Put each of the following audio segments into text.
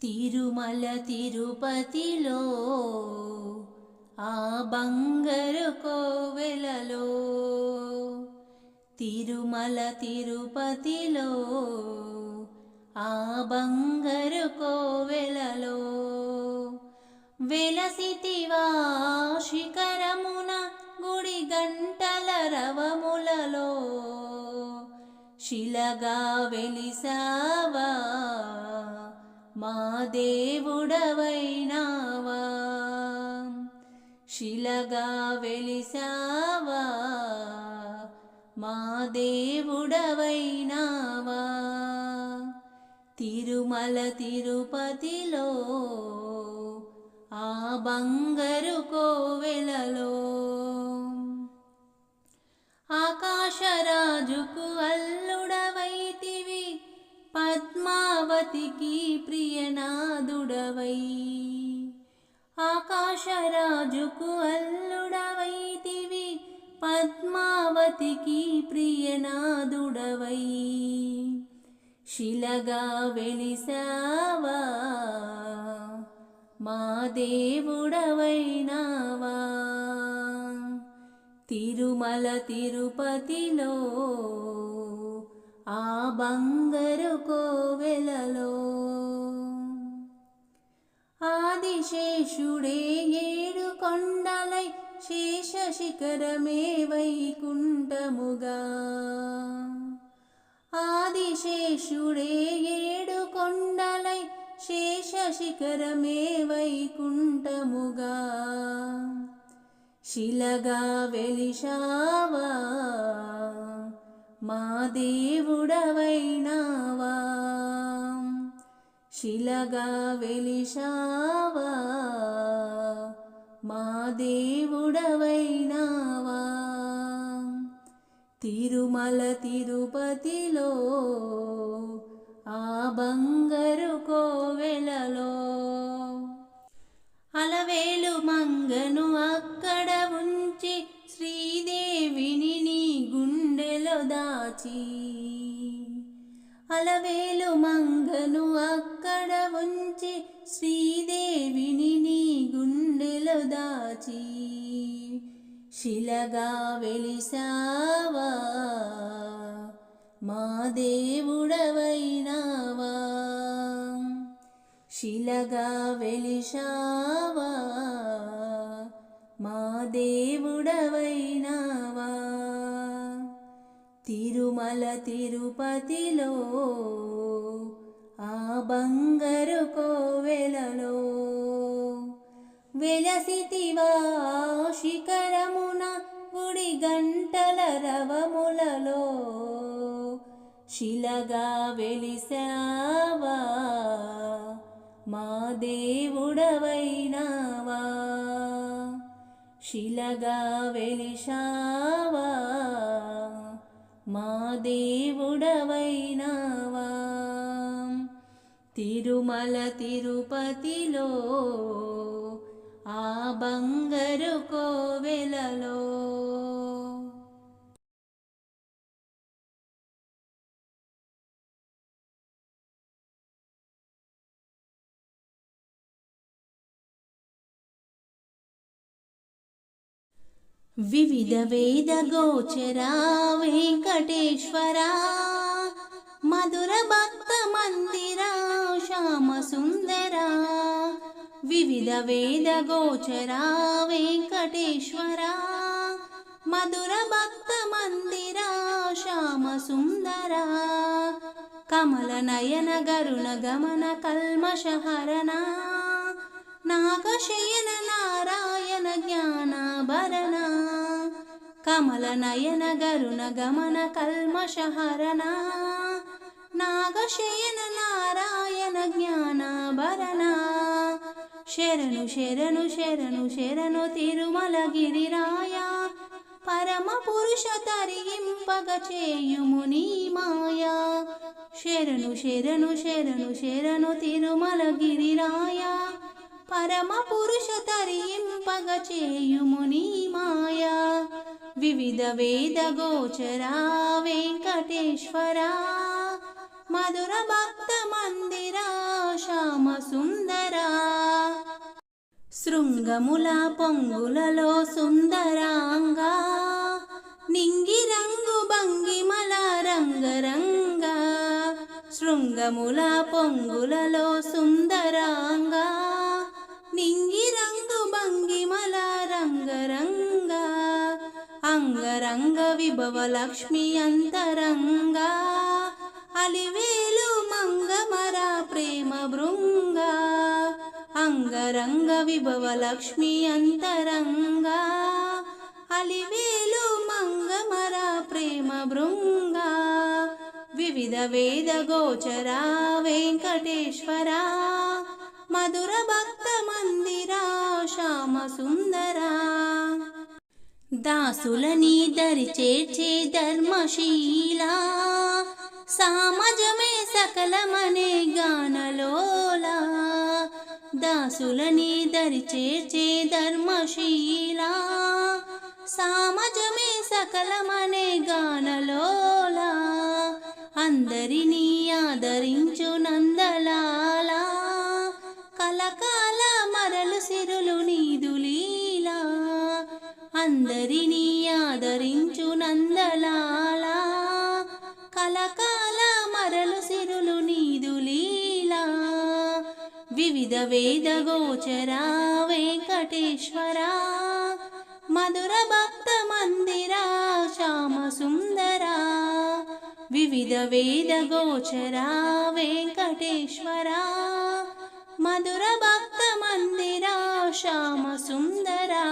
తిరుమల తిరుపతిలో ఆ బంగారు కోవెలలో. తిరుమల తిరుపతిలో ఆ బంగారు కోవెలలో. వెలసితివా శిఖరమున గుడి గంటల రవములలో. శిలగా వెలిసావా మా దేవుడవైనావా. శిలగా వెలిసావా. మా దేవుడవైనావా. తిరుమల తిరుపతిలో ఆ బంగారు కోవెలలో. ఆకాశరాజుకు అల్ల పద్మావతికి ప్రియనాదుడవై. ఆకాశరాజుకు అల్లుడవైతివి పద్మావతికి ప్రియనాదుడవై. శిలగా వెలిసావా? మా దేవుడవైనావా? తిరుమల తిరుపతిలో ఆ బంగరు కోవెలలో ఆదిశేషుడే ఏడు కొండలై శేష శిఖరమే వైకుంఠముగా. ఆదిశేషుడే ఏడు కొండలై శేష శిఖరమే వైకుంఠముగా. శిలగా వెలిశావా మా దేవుడవైనావా? శిలగా వెలిశావా? మా దేవుడవైనావా? తిరుమల తిరుపతిలో ఆ బంగరు కోవెలలో అలవేలు మంగను అక్క దాచి అలవేలు మంగను అక్కడ ఉంచి శ్రీదేవిని నీ గుండెలో దాచి శిలగా వెలిసావా మా దేవుడవైనావా? శిలగా వెలిశావా? మా దేవుడవైనా తిరుమల తిరుపతిలో ఆ బంగారు కోవెలలో వెలసితివా శిఖరమున గుడి గంటల రవములలో. శిలగా వెలిసావా? మా దేవుడవైనావా? శిలగా వెలిశావా మా దేవుడవైనావా. తిరుమల తిరుపతిలో ఆ బంగరు కోవెలలో వివిధ వేద గోచరా వెంకటేశ్వరా మధుర భక్త మందిరా శ్యామ సుందరా వివిధ వేద గోచరా వెంకటేశ్వరా మధుర భక్త మందిరా శ్యామ సుందరా కమల నయన గరుణ గమన కల్మషహరణ నాగశయన నారాయణ నయన జ్ఞానాభరణ కమల నయన గరుణ గమన కల్మషహరణ. నాగశయన నారాయణ జ్ఞానాభరణ. శరణు శరణు శరణు శరణు తిరుమల గిరిరాయ పరమ పురుష తరింపగ చేయుము నీ మాయా. శరణు శరణు శరణు శరణు తిరుమల గిరిరాయ పరమ పురుష తరింపగ చేయుము నీ మాయా. వివిధ వేద గోచరా వెంకటేశ్వరా. మధుర భక్త మందిరా శ్యామ సుందరా. శృంగముల పొంగులలో సుందరాంగా. నింగి రంగు భంగిమల రంగరంగా. శృంగముల పొంగులలో సుందరాంగా. నింగి రంగు భంగిమల రంగరంగ అంగరంగ విభవ లక్ష్మి అంతరంగ అలివేలు మంగమర ప్రేమ బృంగా అంగరంగ విభవ లక్ష్మి అంతరంగ అలివేలు మంగమర ప్రేమ బృంగా వివిధ వేద గోచరా వెంకటేశ్వరా మధుర భక్త మందిరా శ్యామ సుందరా దాసులని దరి చేర్చే ధర్మశీల సామజమే సకలమనే గానలోల. దాసులని దరి చేర్చే ధర్మశీల సామజమే సకలమనే గానలోల. అందరినీ ఆదరించు నందలాలా కలకాల మరలు సిరులు నీదు లీలా. అందరినీ ఆదరించు నందలాలా. కలకాల మరలు సిరులు నీదు లీలా. వివిధ వేద గోచరా వెంకటేశ్వరా. మధుర భక్త మందిరా శ్యామ సుందర. వివిధ వేద గోచరా వెంకటేశ్వరా. మధుర భక్త మందిరా శ్యామ సుందరా.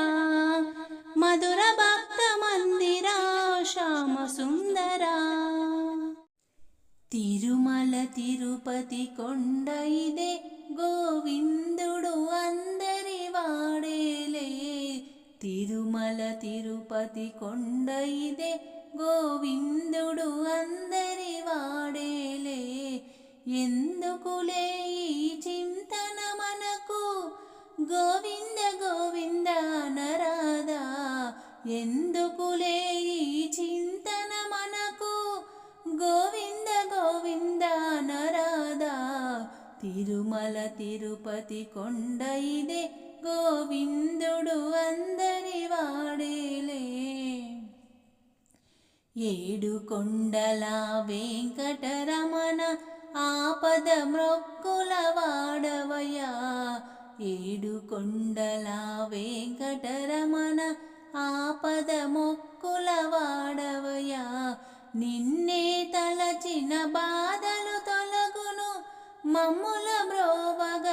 మధుర భక్త మందిరా శ్యామ సుందరా. తిరుమల తిరుపతి కొండ ఇదే గోవిందుడు అందరి వాడేలే. తిరుమల తిరుపతి కొండ ఇదే గోవిందుడు అందరి వాడేలే. ఎందుకులే గోవింద గోవింద నరాధా ఎందుకులే ఈ చింతన మనకు? గోవింద గోవింద నరాధా తిరుమల తిరుపతి కొండ ఇదే గోవిందుడు అందరి వాడేలే. ఏడు కొండల వెంకటరమణ ఆపద మొక్కుల వాడవయా ఏడు కొండల వెంకటరమణ ఆపద మొక్కుల వాడవయా నిన్నే తలచిన బాధలు తొలగును మమ్ముల బ్రోవగ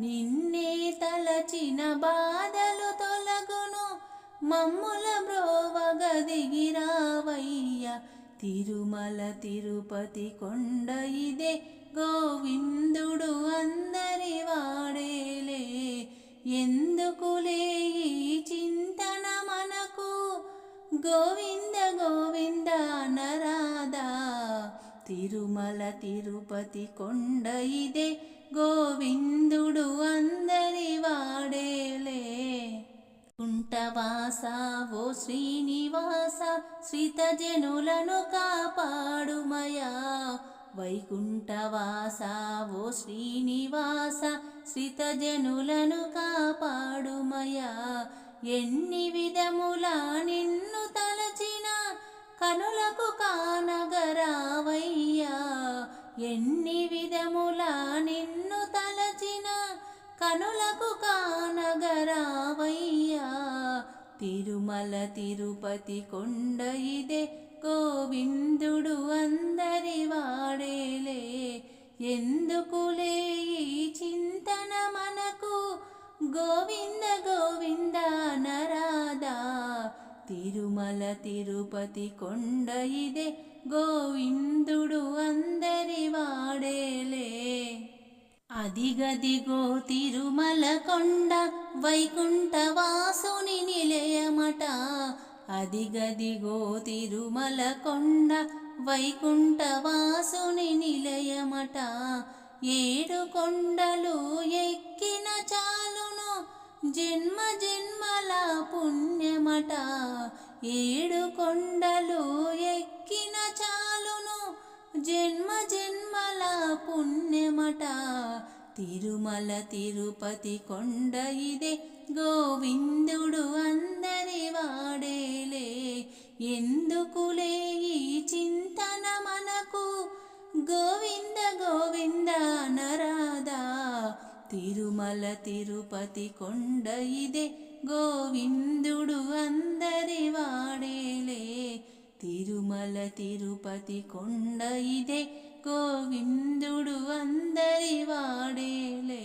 నిన్నే తలచిన బాధలు తొలగును మమ్ముల బ్రోవగ తిరుమల తిరుపతి కొండ ఇదే గోవిందుడు అందరి వాడేలే. ఎందుకులే ఈ చింతన మనకు? గోవింద గోవింద నరాదా. తిరుమల తిరుపతి కొండ ఇదే గోవిందుడు అందరి వాడేలే. కుంటవాస ఓ శ్రీనివాస శ్రీతజనులను కాపాడుమయా వైకుంఠవాస ఓ శ్రీనివాస శ్రీతజనులను కాపాడుమయా ఎన్ని విధములా నిన్ను తలచిన కనులకు కానగరావయ్యా. ఎన్ని విధములా నిన్ను తలచిన కనులకు కా తిరుమల తిరుపతి కొండ ఇదే. గోవిందుడు అందరి వాడేలే. ఎందుకులే ఈ చింతన మనకు? గోవింద గోవింద నరాదా. తిరుమల తిరుపతి కొండ ఇదే. గోవిందుడు అందరి వాడేలే. అదిగదిగో తిరుమల కొండ. వైకుంఠవాసుని నిలయమట. అదిగదిగో తిరుమల కొండ వైకుంఠవాసుని నిలయమట. ఏడు కొండలు ఎక్కిన చాలును జన్మ జన్మల పుణ్యమట. ఏడు కొండలు ఎక్కిన చాలును జన్మ జన్మల పుణ్యమట. తిరుమల తిరుపతి కొండ ఇదే గోవిందుడు అందరి వాడేలే ఎందుకులే ఈ చింతన మనకు గోవింద గోవింద నరాదా తిరుమల తిరుపతి కొండ ఇదే గోవిందుడు అందరి వాడేలే తిరుమల తిరుపతి కొండ ఇదే గోవిందుడు అందరి వాడేలే.